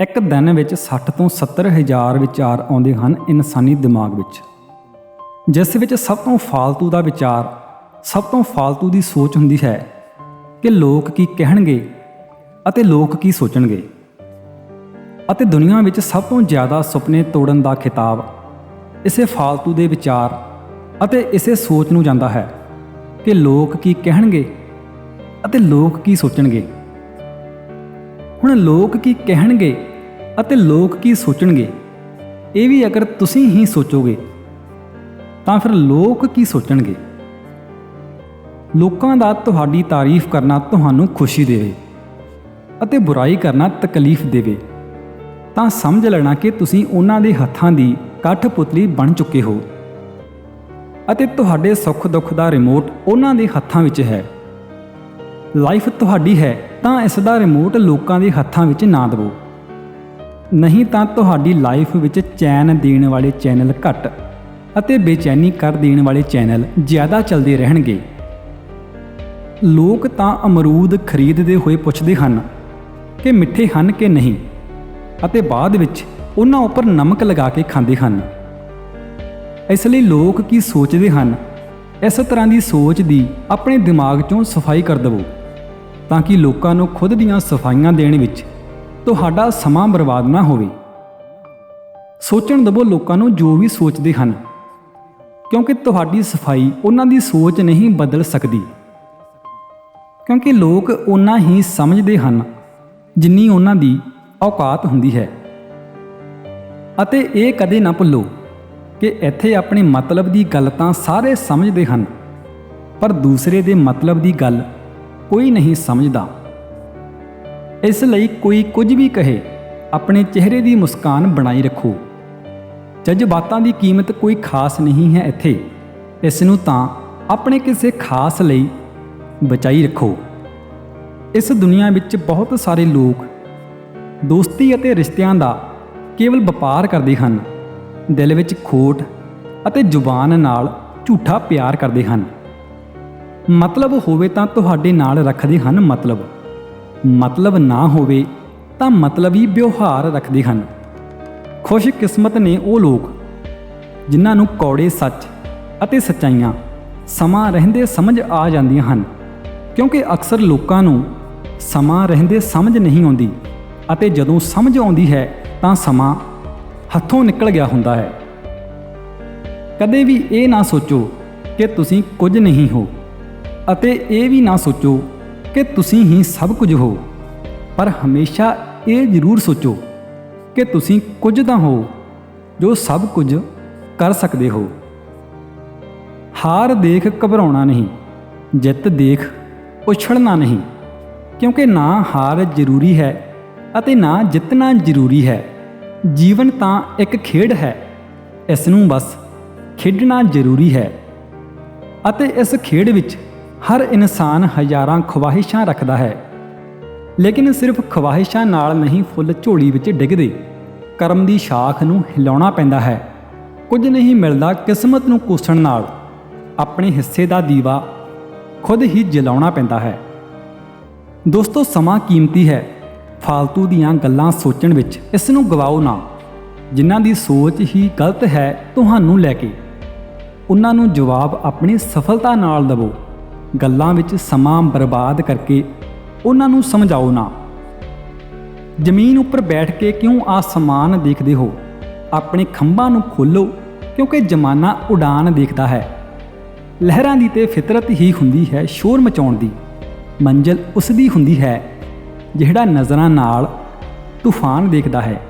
ਇੱਕ ਦਿਨ ਵਿੱਚ 60 ਤੋਂ 70 ਹਜ਼ਾਰ ਵਿਚਾਰ ਆਉਂਦੇ ਹਨ ਇਨਸਾਨੀ ਦਿਮਾਗ ਵਿੱਚ। ਜਿਸ ਵਿੱਚ ਸਭ ਤੋਂ ਫਾਲਤੂ ਦਾ ਵਿਚਾਰ, ਸਭ ਤੋਂ ਫਾਲਤੂ ਦੀ ਸੋਚ ਹੁੰਦੀ ਹੈ ਕਿ ਲੋਕ ਕੀ ਕਹਿਣਗੇ ਅਤੇ ਲੋਕ ਕੀ ਸੋਚਣਗੇ। ਅਤੇ ਦੁਨੀਆ ਵਿੱਚ ਸਭ ਤੋਂ ਜ਼ਿਆਦਾ ਸੁਪਨੇ ਤੋੜਨ ਦਾ ਖਿਤਾਬ ਇਸੇ ਫਾਲਤੂ ਦੇ ਵਿਚਾਰ ਅਤੇ ਇਸੇ ਸੋਚ ਨੂੰ ਜਾਂਦਾ ਹੈ ਕਿ ਲੋਕ ਕੀ ਕਹਿਣਗੇ ਅਤੇ ਲੋਕ ਕੀ ਸੋਚਣਗੇ। ਹੁਣ ਲੋਕ ਕੀ ਕਹਿਣਗੇ ਅਤੇ ਲੋਕ ਕੀ ਸੋਚਣਗੇ? ਇਹ ਵੀ ਅਗਰ ਤੁਸੀਂ ਹੀ ਸੋਚੋਗੇ, ਤਾਂ ਫਿਰ ਲੋਕ ਕੀ ਸੋਚਣਗੇ? ਲੋਕਾਂ ਦਾ ਤੁਹਾਡੀ ਤਾਰੀਫ ਕਰਨਾ ਤੁਹਾਨੂੰ ਖੁਸ਼ੀ ਦੇਵੇ ਅਤੇ ਬੁਰਾਈ ਕਰਨਾ ਤਕਲੀਫ ਦੇਵੇ। ਤਾਂ ਸਮਝ ਲੈਣਾ ਕਿ ਤੁਸੀਂ ਉਹਨਾਂ ਦੇ ਹੱਥਾਂ ਦੀ ਕਠਪੁਤਲੀ ਬਣ ਚੁੱਕੇ ਹੋ ਅਤੇ ਤੁਹਾਡੇ ਸੁੱਖ ਦੁੱਖ ਦਾ ਰਿਮੋਟ ਉਹਨਾਂ ਦੇ ਹੱਥਾਂ ਵਿੱਚ ਹੈ। ਲਾਈਫ ਤੁਹਾਡੀ ਹੈ, ਤਾਂ ਇਸ ਦਾ ਰਿਮੋਟ ਲੋਕਾਂ ਦੇ ਹੱਥਾਂ ਵਿੱਚ ਨਾ ਦਿਵੋ। ਨਹੀਂ ਤਾਂ ਤੁਹਾਡੀ ਲਾਈਫ ਵਿੱਚ ਚੈਨ ਦੇਣ ਵਾਲੇ ਚੈਨਲ ਘੱਟ ਅਤੇ ਬੇਚੈਨੀ ਕਰ ਦੇਣ ਵਾਲੇ ਚੈਨਲ ਜ਼ਿਆਦਾ ਚੱਲਦੇ ਰਹਿਣਗੇ। ਲੋਕ ਤਾਂ ਅਮਰੂਦ ਖਰੀਦਦੇ ਹੋਏ ਪੁੱਛਦੇ ਹਨ ਕਿ ਮਿੱਠੇ ਹਨ ਕਿ ਨਹੀਂ ਅਤੇ ਬਾਅਦ ਵਿੱਚ ਉਹਨਾਂ ਉੱਪਰ ਨਮਕ ਲਗਾ ਕੇ ਖਾਂਦੇ ਹਨ। ਇਸ ਲਈ ਲੋਕ ਕੀ ਸੋਚਦੇ ਹਨ? ਇਸ ਤਰ੍ਹਾਂ ਦੀ ਸੋਚ ਦੀ ਆਪਣੇ ਦਿਮਾਗ 'ਚੋਂ ਸਫ਼ਾਈ ਕਰ ਦਿਵੋ ਤਾਂ ਕਿ ਲੋਕਾਂ ਨੂੰ ਖੁਦ ਦੀਆਂ ਸਫਾਈਆਂ ਦੇਣ ਵਿੱਚ ਤੁਹਾਡਾ ਸਮਾਂ ਬਰਬਾਦ ਨਾ ਹੋਵੇ। ਸੋਚਣ ਦਿਵੋ ਲੋਕਾਂ ਨੂੰ ਜੋ ਵੀ ਸੋਚਦੇ ਹਨ। ਕਿਉਂਕਿ ਤੁਹਾਡੀ ਸਫ਼ਾਈ ਉਹਨਾਂ ਦੀ ਸੋਚ ਨਹੀਂ ਬਦਲ ਸਕਦੀ। ਕਿਉਂਕਿ ਲੋਕ ਉਹਨਾਂ ਹੀ ਸਮਝਦੇ ਹਨ, ਜਿੰਨੀ ਉਹਨਾਂ ਦੀ ਔਕਾਤ ਹੁੰਦੀ ਹੈ। ਅਤੇ ਇਹ ਕਦੇ ਨਾ ਭੁੱਲੋ ਕਿ ਇੱਥੇ ਆਪਣੇ ਮਤਲਬ ਦੀ ਗੱਲ ਤਾਂ ਸਾਰੇ ਸਮਝਦੇ ਹਨ, ਪਰ ਦੂਸਰੇ ਦੇ ਮਤਲਬ ਦੀ ਗੱਲ ਕੋਈ ਨਹੀਂ ਸਮਝਦਾ। ਇਸ ਲਈ ਕੋਈ ਕੁਝ ਵੀ ਕਹੇ, ਆਪਣੇ ਚਿਹਰੇ ਦੀ ਮੁਸਕਾਨ ਬਣਾਈ ਰੱਖੋ। ਜਜ਼ਬਾਤਾਂ ਦੀ ਕੀਮਤ ਕੋਈ ਖਾਸ ਨਹੀਂ ਹੈ ਇੱਥੇ। ਇਸ ਨੂੰ ਤਾਂ ਆਪਣੇ ਕਿਸੇ ਖਾਸ ਲਈ ਬਚਾਈ ਰੱਖੋ। ਇਸ ਦੁਨੀਆ ਵਿੱਚ ਬਹੁਤ ਸਾਰੇ ਲੋਕ ਦੋਸਤੀ ਅਤੇ ਰਿਸ਼ਤਿਆਂ ਦਾ ਕੇਵਲ ਵਪਾਰ ਕਰਦੇ ਹਨ। ਦਿਲ ਵਿੱਚ ਖੋਟ ਅਤੇ ਜ਼ੁਬਾਨ ਨਾਲ ਝੂਠਾ ਪਿਆਰ ਕਰਦੇ ਹਨ। ਮਤਲਬ ਹੋਵੇ ਤਾਂ ਤੁਹਾਡੇ ਨਾਲ ਰੱਖਦੇ ਹਨ ਮਤਲਬ। ਮਤਲਬ ਨਾ ਹੋਵੇ ਤਾਂ ਮਤਲਬੀ ਵਿਵਹਾਰ ਰੱਖਦੇ ਹਨ। ਖੁਸ਼ ਕਿਸਮਤ ਨੇ ਉਹ ਲੋਕ ਜਿਨ੍ਹਾਂ ਨੂੰ ਕੌੜੇ ਸੱਚ ਅਤੇ ਸੱਚਾਈਆਂ ਸਮਾਂ ਰਹਿੰਦੇ ਸਮਝ ਆ ਜਾਂਦੀਆਂ ਹਨ, ਕਿਉਂਕਿ ਅਕਸਰ ਲੋਕਾਂ ਨੂੰ ਸਮਾਂ ਰਹਿੰਦੇ ਸਮਝ ਨਹੀਂ ਆਉਂਦੀ ਅਤੇ ਜਦੋਂ ਸਮਝ ਆਉਂਦੀ ਹੈ ਤਾਂ ਸਮਾਂ ਹੱਥੋਂ ਨਿਕਲ ਗਿਆ ਹੁੰਦਾ ਹੈ। ਕਦੇ ਵੀ ਇਹ ਨਾ ਸੋਚੋ ਕਿ ਤੁਸੀਂ ਕੁਝ ਨਹੀਂ ਹੋ ਅਤੇ ਇਹ ਵੀ ਨਾ ਸੋਚੋ ਕਿ ਤੁਸੀਂ ਹੀ ਸਭ ਕੁਝ ਹੋ। ਪਰ ਹਮੇਸ਼ਾ ਇਹ ਜ਼ਰੂਰ ਸੋਚੋ ਕਿ ਤੁਸੀਂ ਕੁਝ ਤਾਂ ਹੋ ਜੋ ਸਭ ਕੁਝ ਕਰ ਸਕਦੇ ਹੋ। ਹਾਰ ਦੇਖ ਘਬਰਾਉਣਾ ਨਹੀਂ, ਜਿੱਤ ਦੇਖ ਉਛਲਣਾ ਨਹੀਂ, ਕਿਉਂਕਿ ਨਾ ਹਾਰ ਜ਼ਰੂਰੀ ਹੈ ਅਤੇ ਨਾ ਜਿੱਤਣਾ ਜ਼ਰੂਰੀ ਹੈ। ਜੀਵਨ ਤਾਂ ਇੱਕ ਖੇਡ ਹੈ, ਇਸ ਨੂੰ ਬਸ ਖੇਡਣਾ ਜ਼ਰੂਰੀ ਹੈ ਅਤੇ ਇਸ ਖੇਡ ਵਿੱਚ ਹਰ ਇਨਸਾਨ ਹਜ਼ਾਰਾਂ ਖਵਾਹਿਸ਼ਾਂ ਰੱਖਦਾ ਹੈ। ਲੇਕਿਨ ਸਿਰਫ ਖਵਾਹਿਸ਼ਾਂ ਨਾਲ ਨਹੀਂ, ਫੁੱਲ ਝੋਲੀ ਵਿੱਚ ਡਿੱਗਦੇ, ਕਰਮ ਦੀ ਸ਼ਾਖ ਨੂੰ ਹਿਲਾਉਣਾ ਪੈਂਦਾ ਹੈ। ਕੁਝ ਨਹੀਂ ਮਿਲਦਾ ਕਿਸਮਤ ਨੂੰ ਕੋਸਣ ਨਾਲ। ਆਪਣੇ ਹਿੱਸੇ ਦਾ ਦੀਵਾ ਖੁਦ ਹੀ ਜਲਾਉਣਾ ਪੈਂਦਾ ਹੈ। ਦੋਸਤੋ, ਸਮਾਂ ਕੀਮਤੀ ਹੈ। ਫਾਲਤੂ ਦੀਆਂ ਗੱਲਾਂ ਸੋਚਣ ਵਿੱਚ ਇਸ ਨੂੰ ਗਵਾਓ ਨਾ। ਜਿਨ੍ਹਾਂ ਦੀ ਸੋਚ ਹੀ ਗਲਤ ਹੈ, ਤੁਹਾਨੂੰ ਲੈ ਕੇ। ਉਹਨਾਂ ਨੂੰ ਜਵਾਬ ਆਪਣੀ ਸਫਲਤਾ ਨਾਲ ਦਿਵੋ। ਗੱਲਾਂ ਵਿੱਚ ਸਮਾਂ ਬਰਬਾਦ ਕਰਕੇ ਉਹਨਾਂ ਨੂੰ ਸਮਝਾਓ ਨਾ। ਜ਼ਮੀਨ ਉੱਪਰ ਬੈਠ ਕੇ ਕਿਉਂ ਆਸਮਾਨ ਦੇਖਦੇ ਹੋ? ਆਪਣੇ ਖੰਭਾਂ ਨੂੰ ਖੋਲੋ, ਕਿਉਂਕਿ ਜਮਾਨਾ ਉਡਾਨ ਦੇਖਦਾ ਹੈ। ਲਹਿਰਾਂ ਦੀ ਤੇ ਫਿਤਰਤ ਹੀ ਹੁੰਦੀ ਹੈ ਸ਼ੋਰ ਮਚਾਉਣ ਦੀ। ਮੰਜ਼ਲ ਉਸ ਦੀ ਹੁੰਦੀ ਹੈ, ਜਿਹੜਾ ਨਜ਼ਰਾਂ ਨਾਲ ਤੂਫਾਨ ਦੇਖਦਾ ਹੈ।